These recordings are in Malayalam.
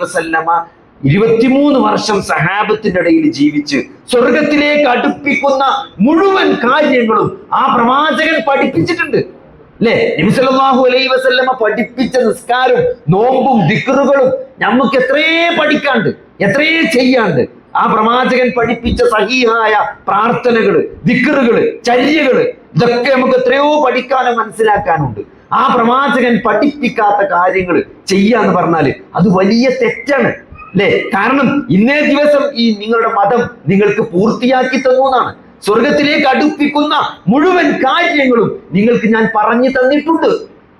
വസല്ലമ ഇരുപത്തിമൂന്ന് വർഷം സഹാബത്തിന്റെ ഇടയിൽ ജീവിച്ച് സ്വർഗത്തിലേക്ക് അടുപ്പിക്കുന്ന മുഴുവൻ കാര്യങ്ങളും ആ പ്രവാചകൻ പഠിപ്പിച്ചിട്ടുണ്ട്. അല്ലേ? നബിസല്ലാഹു അലൈഹി വസല്ലമ പഠിപ്പിച്ച നിസ്കാരവും നോമ്പും ദിക്കറുകളും നമുക്ക് എത്രയേ പഠിക്കാണ്ട് എത്രയേ ചെയ്യാണ്ട് ആ പ്രവാചകൻ പഠിപ്പിച്ച സഹീഹായ പ്രാർത്ഥനകൾ ദിക്കറുകൾ ചര്യകൾ ഇതൊക്കെ നമുക്ക് എത്രയോ പഠിക്കാനും മനസ്സിലാക്കാനുണ്ട്. ആ പ്രവാചകൻ പഠിപ്പിക്കാത്ത കാര്യങ്ങൾ ചെയ്യാന്ന് പറഞ്ഞാൽ അത് വലിയ തെറ്റാണ് അല്ലേ? കാരണം ഇന്നേ ദിവസം ഈ നിങ്ങളുടെ മതം നിങ്ങൾക്ക് പൂർത്തിയാക്കി തന്നു എന്നാണ് സ്വർഗത്തിലേക്ക് അടുപ്പിക്കുന്ന മുഴുവൻ കാര്യങ്ങളും നിങ്ങൾക്ക് ഞാൻ പറഞ്ഞു തന്നിട്ടുണ്ട്.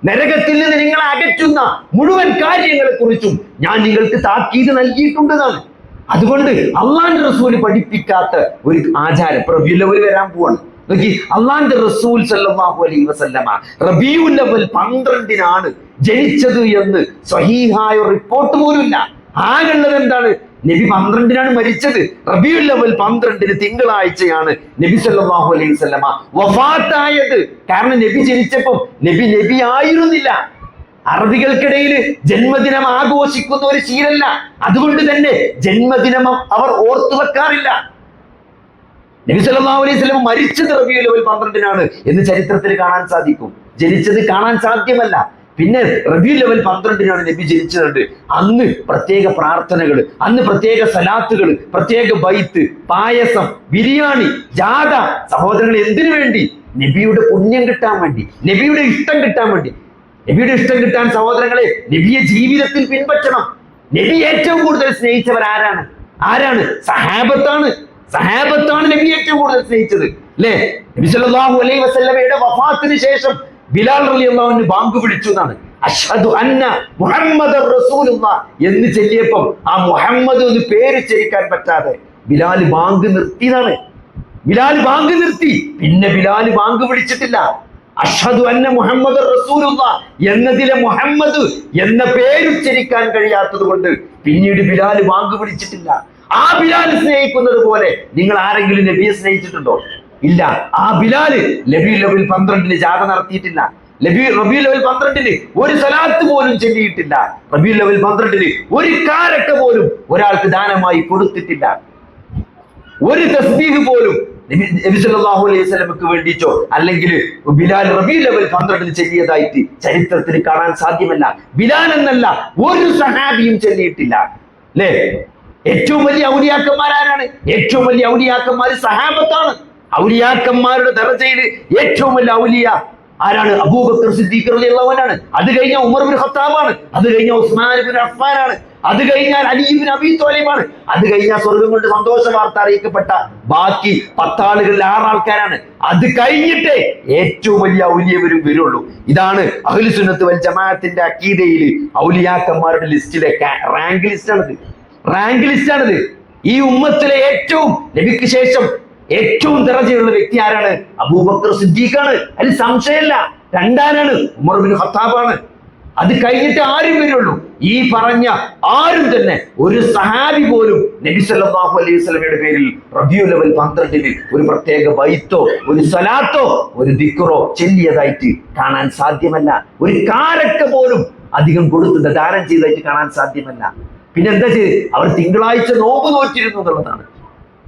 നരകത്തിൽ നിന്ന് നിങ്ങളെ അകറ്റുന്ന മുഴുവൻ കാര്യങ്ങളെ കുറിച്ചും ഞാൻ നിങ്ങൾക്ക് താക്കീത് നൽകിയിട്ടുണ്ടെന്നാണ്. അതുകൊണ്ട് അള്ളാന്റെ റസൂൽ പഠിപ്പിക്കാത്ത ഒരു ആചാരം. പ്രഭുല്ലവര് വരാൻ പോവാണ്. അള്ളാന്റെ റസൂൽ സല്ലല്ലാഹു അലൈഹി വസല്ലമ റബിയുൽ അവൽ പന്ത്രണ്ടിനാണ് ജനിച്ചത് എന്ന് സഹീഹായ റിപ്പോർട്ട് പോലുമില്ല. ആകെയുള്ളത് എന്താണ്? നബി പന്ത്രണ്ടിനാണ് മരിച്ചത്. റബിയുൽ അവൽ പന്ത്രണ്ടിന് തിങ്കളാഴ്ചയാണ് നബി സല്ലാഹു അലൈഹി വസല്ലമ വഫാത്തായത്. കാരണം നബി ജനിച്ചപ്പോൾ നബി നബി ആയിരുന്നില്ല അറബികൾക്കിടയിൽ ജന്മദിനം ആഘോഷിക്കുന്ന ഒരു ശീലല്ല. അതുകൊണ്ട് തന്നെ ജന്മദിനം അവർ ഓർത്തു വെക്കാറില്ല. നബി സല്ലല്ലാഹു അലൈഹി വസല്ലം മരിച്ചത് റബിയുൽ അവൽ പന്ത്രണ്ടിനാണ് എന്ന് ചരിത്രത്തിൽ കാണാൻ സാധിക്കും. ജനിച്ചത് കാണാൻ സാധ്യമല്ല. പിന്നെ റബിയുൽ അവൽ പന്ത്രണ്ടിനാണ് നബി ജനിച്ചതുണ്ട് അന്ന് പ്രത്യേക പ്രാർത്ഥനകൾ അന്ന് പ്രത്യേക സലാത്തുകൾ പ്രത്യേക ബൈത്ത് പായസം ബിരിയാണി ജാഥ സഹോദരങ്ങൾ എന്തിനു വേണ്ടി? നബിയുടെ പുണ്യം കിട്ടാൻ വേണ്ടി നബിയുടെ ഇഷ്ടം കിട്ടാൻ വേണ്ടി. നബിയുടെ ഇഷ്ടം കിട്ടാൻ സഹോദരങ്ങളെ നബിയെ ജീവിതത്തിൽ പിൻപറ്റണം. നബി ഏറ്റവും കൂടുതൽ സ്നേഹിച്ചവർ ആരാണ് ആരാണ്? സഹാബത്താണ്. സഹാബത്താണ് നബി ഏറ്റവും കൂടുതൽ സ്നേഹിച്ചത് അല്ലേ? നബി സല്ലല്ലാഹു അലൈഹി വസല്ലമയുടെ വഫാത്തിന് ശേഷം ബിലാൽ റളിയല്ലാഹു ബാങ്ക് വിളിച്ചു എന്നാണ്. അഷ്ഹദു അന്ന മുഹമ്മദ് റസൂലുള്ള എന്ന് ചൊല്ലിയപ്പോൾ ആ മുഹമ്മദ് എന്ന് പേര് ചേർക്കാൻ പറ്റാതെ ബിലാൽ ബാങ്ക് നിർത്തിയതാണ് ബിലാൽ ബാങ്ക് നിർത്തി പിന്നെ ബിലാൽ ബാങ്ക് വിളിച്ചിട്ടില്ല. അഷ്ഹദു അന്ന മുഹമ്മദ് റസൂലുള്ള എന്നതിലെ മുഹമ്മദ് എന്ന പേരുച്ചരിക്കാൻ കഴിയാത്തത് കൊണ്ട് പിന്നീട് ബിലാൽ ബാങ്ക് വിളിച്ചിട്ടില്ല. ആ ബിലാൽ സ്നേഹിക്കുന്നത് പോലെ നിങ്ങൾ ആരെങ്കിലും നബിയെ സ്നേഹിച്ചിട്ടുണ്ടോ? ഇല്ല. ആ ബിലാൽ ലബി ലബിൽ പന്ത്രണ്ടിന് ജാഥ നടത്തിയിട്ടില്ല. ലബി റബി ലെവൽ പന്ത്രണ്ടിന് ഒരു സലാത്ത് പോലും ചെല്ലിയിട്ടില്ല. റബി ലെവൽ പന്ത്രണ്ടിന് ഒരു കാരക്ക പോലും ഒരാൾക്ക് ദാനമായി കൊടുത്തിട്ടില്ല. ഒരു തസ്ബീഹ് പോലും നബി സല്ലല്ലാഹു അലൈഹി വസല്ലമക്ക് വേണ്ടിച്ചോ അല്ലെങ്കിൽ ബിലാൽ റബി ലെവൽ പന്ത്രണ്ടിൽ ചെല്ലിയതായിട്ട് ചരിത്രത്തിൽ കാണാൻ സാധ്യമല്ല. ബിലാൽ എന്നല്ല ഒരു സഹാബിയും ചെല്ലിയിട്ടില്ല. അല്ലേ? ഏറ്റവും വലിയ ഔലിയാക്കന്മാരാരാണ് ഏറ്റവും വലിയ ഔലിയാക്കന്മാർ സഹാബത്താണ്. ഔലിയാക്കന്മാരുടെ ദർജയിൽ ഏറ്റവും വലിയ ഔലിയ ആരാണ്? അബൂബക്കർ സിദ്ദീഖ് റളിയല്ലാഹുവാനാണ് അത് കഴിഞ്ഞ ഉമർ ബിൻ ഖത്താബാണ്. അത് കഴിഞ്ഞ ഉസ്മാൻ ബിൻ അഫ്ഫാനാണ്. അത് കഴിഞ്ഞാൽ അലീബിൻ അബി തോലിമാണ് അത് കഴിഞ്ഞാൽ സ്വർഗം കൊണ്ട് സന്തോഷ വാർത്ത അറിയിക്കപ്പെട്ട ബാക്കി പത്താളുകളിൽ ആറാൾക്കാരാണ്. അത് കഴിഞ്ഞിട്ടേ ഏറ്റവും വലിയ ഔലിയവരും വരുള്ളൂ. ഇതാണ് അഹ്ലുസുന്നത്ത് വൽ ജമാഅത്തിന്റെ അഖീദയിൽ ഔലിയാക്കന്മാരുടെ ലിസ്റ്റിലെ റാങ്ക് ലിസ്റ്റാണിത്. റാങ്ക് ലിസ്റ്റാണിത് ഈ ഉമ്മത്തിലെ ഏറ്റവും നബിക്ക് ശേഷം ഏറ്റവും ദറജയുള്ള വ്യക്തി ആരാണ്? അബൂബക്കർ സിദ്ദീഖാണ്. അതിൽ സംശയമില്ല. രണ്ടാനാണ് ഉമർ ബിൻ ഖത്താബാണ്. അത് കഴിഞ്ഞിട്ട് ആരും വരുള്ളൂ. ഈ പറഞ്ഞ ആരും തന്നെ ഒരു സഹാബി പോലും നബി സല്ലല്ലാഹു അലൈഹി വസല്ലമയുടെ പേരിൽ റബിയുൽ അവൽ പന്ത്രണ്ടിന് ഒരു പ്രത്യേക ബൈത്തോ ഒരു സലാത്തോ ഒരു ദിക്റോ ചെല്ലിയതായിട്ട് കാണാൻ സാധ്യമല്ല. ഒരു കാരക്ക പോലും അധികം കൊടുത്തിട്ട് ദാനം ചെയ്തതായിട്ട് കാണാൻ സാധ്യമല്ല. പിന്നെ എന്താ ചെയ്ത്? അവർ തിങ്കളാഴ്ച നോമ്പ് നോക്കിയിരുന്നു എന്നുള്ളതാണ്.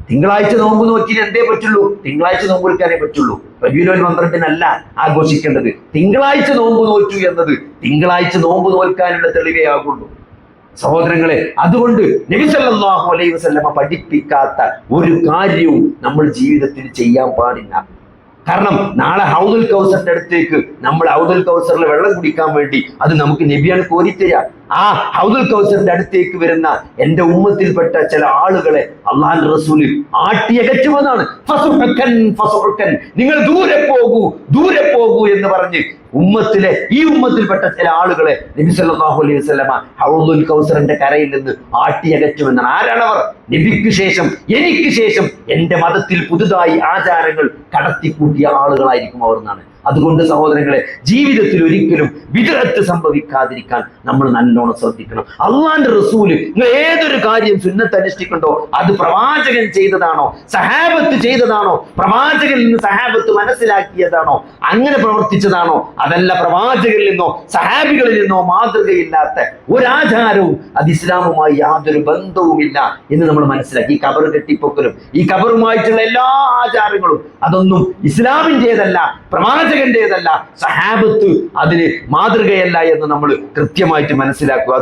തിങ്കളാഴ്ച നോമ്പ് നോക്കിയിട്ട് എന്തേ പറ്റുള്ളൂ? തിങ്കളാഴ്ച നോമ്പ് എടുക്കാനേ പറ്റുള്ളൂ. റബീലോൽ പന്ത്രണ്ടിനല്ല ആഘോഷിക്കേണ്ടത്. തിങ്കളാഴ്ച നോമ്പ് നോറ്റു എന്നത് തിങ്കളാഴ്ച നോമ്പ് നോൽക്കാനുള്ള തെളിവേ ആകുള്ളൂ. സഹോദരങ്ങളെ അതുകൊണ്ട് നബി സല്ലല്ലാഹു അലൈഹി വസല്ലമ പഠിപ്പിക്കാത്ത ഒരു കാര്യവും നമ്മൾ ജീവിതത്തിൽ ചെയ്യാൻ പാടില്ല. കാരണം നാളെ ഹൗദുൽ കൗസറിന്റെ അടുത്തേക്ക് നമ്മൾ ഹൗദുൽ കൗസറിൽ വെള്ളം കുടിക്കാൻ വേണ്ടി അത് നമുക്ക് നബിയാണ് കോരിത്തരിക ആ ഹൗദുൽ കൗസറിന്റെ അടുത്തേക്ക് വരുന്ന എന്റെ ഉമ്മത്തിൽപ്പെട്ട ചില ആളുകളെ അള്ളാൻ റസൂലിൽ ആട്ടിയകറ്റുമെന്നാണ്. നിങ്ങൾ ദൂരെ പോകൂ ദൂരെ പോകൂ എന്ന് പറഞ്ഞ് ഉമ്മത്തിലെ ഈ ഉമ്മത്തിൽപ്പെട്ട ചില ആളുകളെ നബി സല്ലല്ലാഹു അലൈഹി വസല്ലമ ഹൗദുൽ കൗസറിന്റെ കരയിൽ നിന്ന് ആട്ടിയകറ്റുമെന്നാണ്. ആരാണവർ നബിക്ക് ശേഷം എനിക്ക് ശേഷം എന്റെ മതത്തിൽ പുതുതായി ആചാരങ്ങൾ കടത്തിക്കൂട്ടിയ ആളുകളായിരിക്കും അവർ എന്നാണ്. അതുകൊണ്ട് സഹോദരങ്ങളെ ജീവിതത്തിൽ ഒരിക്കലും വിദഗ്ധത്ത് സംഭവിക്കാതിരിക്കാൻ നമ്മൾ നല്ലോണം ശ്രദ്ധിക്കണം. അള്ളാന്റെ റസൂൽ നിങ്ങൾ ഏതൊരു കാര്യം സുന്നത്ത് അനുഷ്ഠിക്കണ്ടോ അത് പ്രവാചകൻ ചെയ്തതാണോ സഹാബത്ത് ചെയ്തതാണോ പ്രവാചകനിൽ നിന്ന് സഹാബത്ത് മനസ്സിലാക്കിയതാണോ അങ്ങനെ പ്രവർത്തിച്ചതാണോ അതല്ല പ്രവാചകരിൽ നിന്നോ സഹാബികളിൽ നിന്നോ മാതൃകയില്ലാത്ത ഒരാചാരവും അത് ഇസ്ലാമുമായി യാതൊരു ബന്ധവുമില്ല എന്ന് നമ്മൾ മനസ്സിലാക്കി. ഈ കബർ കെട്ടിപ്പൊക്കലും ഈ കബറുമായിട്ടുള്ള എല്ലാ ആചാരങ്ങളും അതൊന്നും ഇസ്ലാമിന്റെതല്ല പ്രവാചകന്റേതല്ല സഹാബത്ത് അതിന് മാതൃകയല്ല എന്ന് നമ്മൾ കൃത്യമായിട്ട് മനസ്സിലാക്കുക.